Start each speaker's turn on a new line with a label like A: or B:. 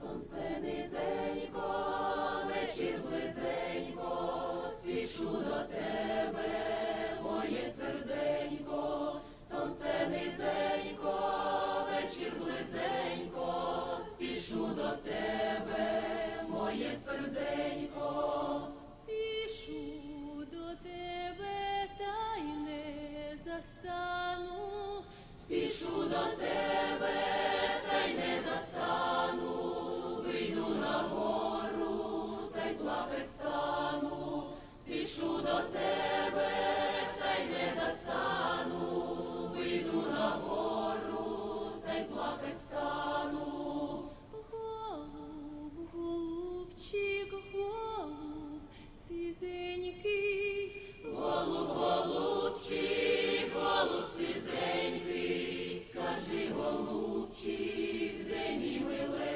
A: сонце низенько, вечір близенько, спішу до тебе, моє серденько, сонце низенько, вечір близенько, спішу до тебе, моє серденько.
B: Спішу до тебе, та й не застану.
A: Спішу до тебе, will